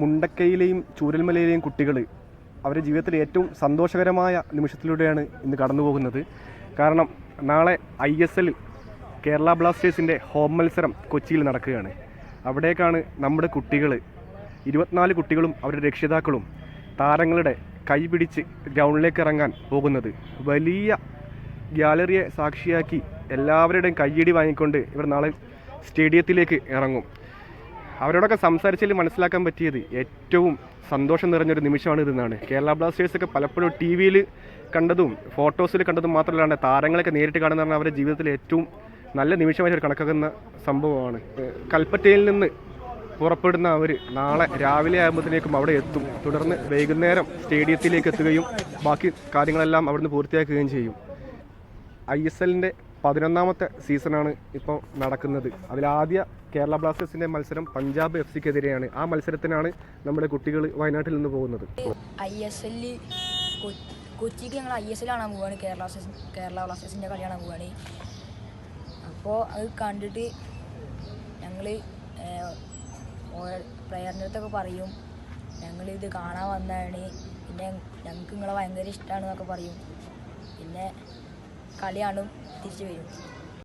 മുണ്ടക്കയിലെയും ചൂരൽമലയിലെയും കുട്ടികൾ അവരുടെ ജീവിതത്തിലെ ഏറ്റവും സന്തോഷകരമായ നിമിഷത്തിലൂടെയാണ് ഇന്ന് കടന്നു പോകുന്നത്. കാരണം നാളെ ഐ എസ് എല്ലിൽ കേരള ബ്ലാസ്റ്റേഴ്സിന്റെ ഹോം മത്സരം കൊച്ചിയിൽ നടക്കുകയാണ്. അവിടേക്കാണ് നമ്മുടെ കുട്ടികൾ ഇരുപത്തിനാല് കുട്ടികളും അവരുടെ രക്ഷിതാക്കളും താരങ്ങളുടെ കൈപിടിച്ച് ഗ്രൗണ്ടിലേക്ക് ഇറങ്ങാൻ പോകുന്നത്. വലിയ ഗ്യാലറിയെ സാക്ഷിയാക്കി എല്ലാവരുടെയും കയ്യടി വാങ്ങിക്കൊണ്ട് ഇവർ നാളെ സ്റ്റേഡിയത്തിലേക്ക് ഇറങ്ങും. അവരോടൊക്കെ സംസാരിച്ചതിൽ മനസ്സിലാക്കാൻ പറ്റിയത് ഏറ്റവും സന്തോഷം നിറഞ്ഞൊരു നിമിഷമാണ് ഇതെന്നാണ്. കേരള ബ്ലാസ്റ്റേഴ്സൊക്കെ പലപ്പോഴും ടി വിയിൽ കണ്ടതും ഫോട്ടോസിൽ കണ്ടതും മാത്രമല്ലാണ്ട് താരങ്ങളൊക്കെ നേരിട്ട് കാണുന്ന പറഞ്ഞാൽ അവരുടെ ജീവിതത്തിൽ ഏറ്റവും നല്ല നിമിഷമായി അവർ കണക്കാക്കുന്ന സംഭവമാണ്. കൽപ്പറ്റയിൽ നിന്ന് പുറപ്പെടുന്ന അവർ നാളെ രാവിലെ ആകുമ്പോഴത്തേക്കും അവിടെ എത്തും. തുടർന്ന് വൈകുന്നേരം സ്റ്റേഡിയത്തിലേക്ക് എത്തുകയും ബാക്കി കാര്യങ്ങളെല്ലാം അവിടുന്ന് പൂർത്തിയാക്കുകയും ചെയ്യും. ഐ എസ് എല്ലിന്റെ പതിനൊന്നാമത്തെ സീസണാണ് ഇപ്പോൾ നടക്കുന്നത്. അതിലാദ്യ കേരള ബ്ലാസ്റ്റേഴ്സിന്റെ മത്സരം പഞ്ചാബ് എഫ് സിക്കെതിരെയാണ്. ആ മത്സരത്തിനാണ് നമ്മുടെ കുട്ടികൾ വയനാട്ടിൽ നിന്ന് പോകുന്നത്. ഐ എസ് എല്ലിൽ കൊച്ചിക്ക് ഞങ്ങൾ ഐ എസ് എൽ കാണാൻ പോവുകയാണ് കേരള കേരള ബ്ലാസ്റ്റേഴ്സിന്റെ കളി കാണാൻ പോവുകയാണ് അപ്പോൾ അത് കണ്ടിട്ട് ഞങ്ങൾ പ്ലെയറിന്റെ അടുത്തൊക്കെ പറയും ഇത് കാണാൻ വന്നതാണ്. പിന്നെ ഞങ്ങൾക്ക് നിങ്ങളെ ഭയങ്കര ഇഷ്ടമാണ് എന്നൊക്കെ പറയും. പിന്നെ കളി കാണും തിരിച്ചു വരും.